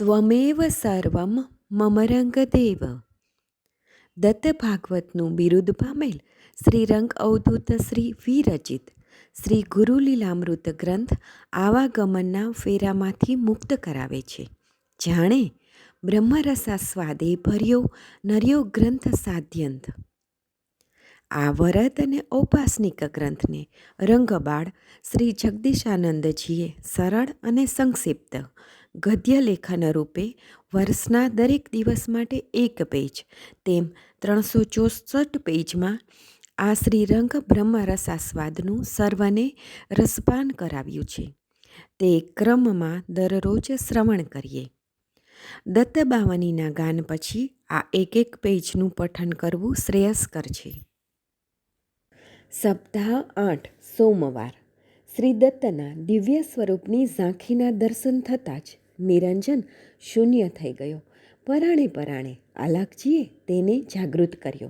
ત્વમેવ સર્વમ મમરંગદેવ દત્ત ભાગવતનું બિરુદ પામેલ શ્રી રંગ અવધૂત શ્રી વિરચિત શ્રી ગુરુલીલામૃત ગ્રંથ આવાગમનના ફેરામાંથી મુક્ત કરાવે છે જાણે બ્રહ્મરસા સ્વાદે ભર્યો નર્યો ગ્રંથ સાધ્યંત આ વરત અને ઔપાસનિક ગ્રંથને રંગબાળ શ્રી જગદીશાનંદજીએ સરળ અને સંક્ષિપ્ત ગદ્ય લેખન રૂપે વર્ષના દરેક દિવસ માટે એક પેજ. તેમ ત્રણસો ચોસઠ પેજમાં આ શ્રીરંગ બ્રહ્મરસાસ્વાદનું સર્વને રસપાન કરાવ્યું છે. તે ક્રમમાં દરરોજ શ્રવણ કરીએ. દત્તબાવનીના ગાન પછી આ એક એક પેજનું પઠન કરવું શ્રેયસ્કર છે. સપ્તાહ આઠ, સોમવાર. શ્રી દત્તના દિવ્ય સ્વરૂપની ઝાંખીના દર્શન થતાં જ નિરંજન શૂન્ય થઈ ગયો. પરાણે પરાણે આલાકજીએ તેને જાગૃત કર્યો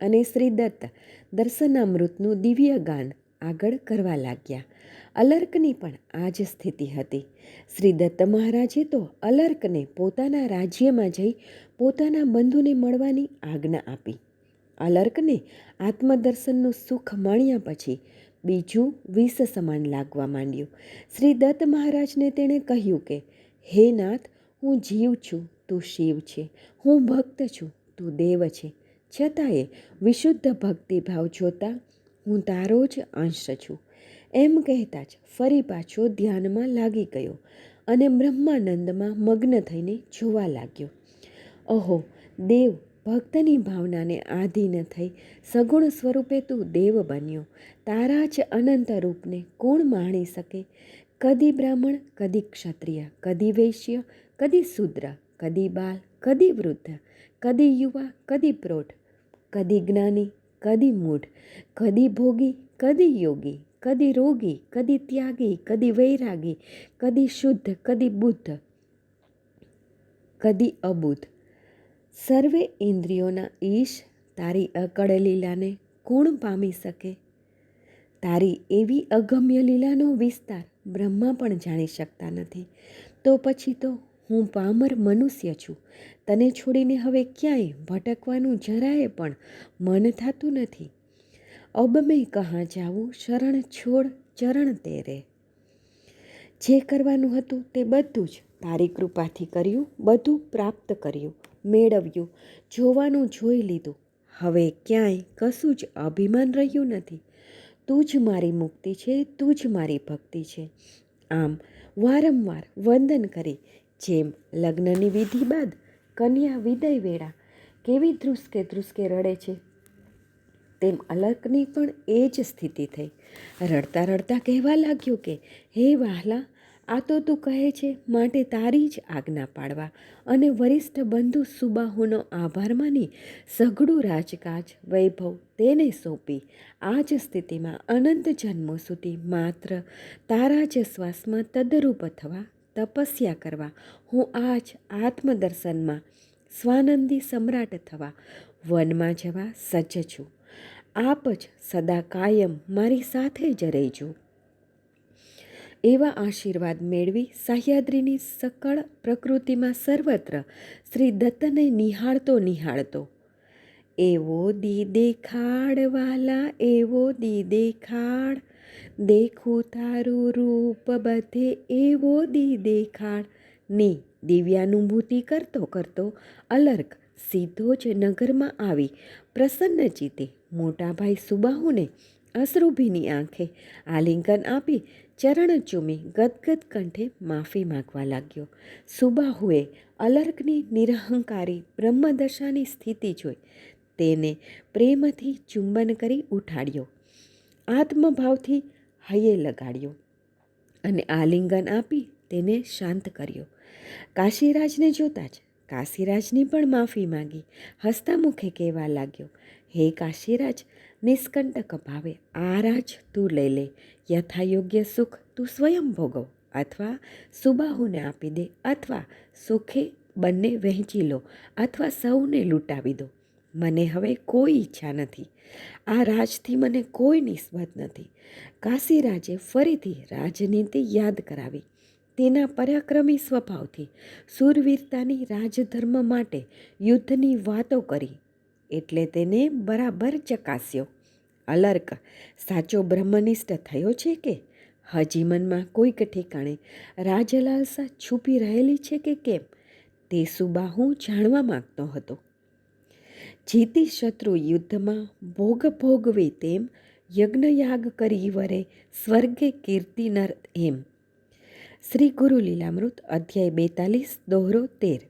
અને શ્રી દત્ત દર્શનામૃતનું દિવ્ય ગાન આગળ કરવા લાગ્યા. અલર્કની પણ આ જ સ્થિતિ હતી. શ્રી દત્ત મહારાજે તો અલર્કને પોતાના રાજ્યમાં જઈ પોતાના બંધુને મળવાની આજ્ઞા આપી. અલર્કને આત્મદર્શનનું સુખ માણ્યા પછી બીજું વિષ સમાન લાગવા માંડ્યું. શ્રી દત્ત મહારાજને તેણે કહ્યું કે, હે નાથ, હું જીવ છું, તું શિવ છે. હું ભક્ત છું, તું દેવ છે. છતાંય વિશુદ્ધ ભક્તિભાવ જોતા હું તારો જ અંશ છું. એમ કહેતા જ ફરી પાછો ધ્યાનમાં લાગી ગયો અને બ્રહ્માનંદમાં મગ્ન થઈને જોવા લાગ્યો. અહો, દેવ ભક્તની ભાવનાને આધીન થઈ સગુણ સ્વરૂપે તું દેવ બન્યો. તારા જ અનંત રૂપને કોણ માણી શકે? કદી બ્રાહ્મણ, કદી ક્ષત્રિય, કદી વૈશ્ય, કદી શુદ્ર, કદી બાલ, કદી વૃદ્ધ, કદી યુવા, કદી પ્રૌઢ, કદી જ્ઞાની, કદી મૂઢ, કદી ભોગી, કદી યોગી, કદી રોગી, કદી ત્યાગી, કદી વૈરાગી, કદી શુદ્ધ, કદી બુદ્ધ, કદી અબુદ્ધ. સર્વે ઇન્દ્રિયોના ઈશ તારી અકળ લીલાને કોણ પામી શકે? તારી એવી અગમ્ય લીલાનો વિસ્તાર બ્રહ્મા પણ જાણી શકતા નથી. તો પછી તો હું પામર મનુષ્ય છું. તને છોડીને હવે ક્યાંય ભટકવાનું જરાય પણ મન થતું નથી. અબ મેં કહા જાવું શરણ છોડ, ચરણ તેરે. જે કરવાનું હતું તે બધું જ તારી કૃપાથી કર્યું, બધું પ્રાપ્ત કર્યું. મેળવ્યું. જોવાનું જોઈ લીધું. હવે ક્યાંય કશું જ અભિમાન રહ્યું નથી. તું જ મારી મુક્તિ છે, તું જ મારી ભક્તિ છે. આમ વારંવાર વંદન કરી, જેમ લગ્નની વિધિ બાદ કન્યા વિદય વેળા કેવી ધ્રુસકે ધ્રુસકે રડે છે. તેમ અલકની પણ એ જ સ્થિતિ થઈ. રડતા રડતા કહેવા લાગ્યો કે, હે વહાલા આ તો તું કહે છે, માટે તારી જ આજ્ઞા પાડવા. અને વરિષ્ઠ બંધુ સુબાહુનો આભાર માની સઘળું રાજકાજ વૈભવ તેને સોંપી. આ જ સ્થિતિમાં અનંત જન્મો સુધી માત્ર તારા જ શ્વાસમાં તદરૂપ થવા, તપસ્યા કરવા, હું આજ આત્મદર્શનમાં સ્વાનંદી સમ્રાટ થવા વનમાં જવા સજ્જ છું. આપ જ સદા કાયમ મારી સાથે જ રહેજો. એવા આશીર્વાદ મેળવી સહ્યાદ્રીની સકળ પ્રકૃતિમાં સર્વત્ર શ્રી દત્તને નિહાળતો નિહાળતો. એવો દી દેખાડવાલા એવો દી દેખાડ દેખું તારું રૂપ બધે, એવો દી દેખાડની દિવ્યાનુભૂતિ કરતો કરતો અલર્ક સીધો જ નગરમાં આવી, પ્રસન્ન ચિત્તે મોટાભાઈ સુબાહુને અશ્રુભીની આંખે આલિંગન આપી ચરણ ચૂમી ગદગદ કંઠે માફી માગવા લાગ્યો. સુબાહુએ અલર્કની નિરહંકારી બ્રહ્મદશાની સ્થિતિ જોઈ. તેને પ્રેમથી ચુંબન કરી ઉઠાડ્યો. આત્મભાવથી હૈયે લગાડ્યો અને આલિંગન આપી તેને શાંત કર્યો. કાશીરાજને જોતા જ કાશીરાજની પણ માફી માંગી. હસતા મુખે કહેવા લાગ્યો, હે કાશીરાજ નિષ્કંટક ભાવે આ રાજ તું લઈ લે, યથાયોગ્ય સુખ તું સ્વયં ભોગવ અથવા સુબાહુને આપી દે અથવા સુખે બંને વહેંચી લો અથવા સૌને લૂંટાવી દો. મને હવે કોઈ ઈચ્છા નથી. આ રાજથી મને કોઈ નિસ્બત નથી. કાશીરાજે ફરીથી રાજનીતિ યાદ કરાવી. તેના પરાક્રમી સ્વભાવથી સુરવીરતાની રાજધર્મ માટે યુદ્ધની વાતો કરી. એટલે તેને બરાબર ચકાસ્યો. અલર્ક, સાચો બ્રહ્મનિષ્ઠ થયો છે કે? હજી મનમાં કોઈક ઠેકાણે રાજલાલસા છુપી રહેલી છે કે કેમ? તે સુબા હું જાણવા માગતો હતો. જીતી શત્રુ યુદ્ધમાં ભોગ ભોગવે તેમ યજ્ઞયાગ કરી વરે સ્વર્ગે કીર્તિનર એમ. શ્રી ગુરુ લીલામૃત અધ્યાય બેતાલીસ, દોહરો તેર.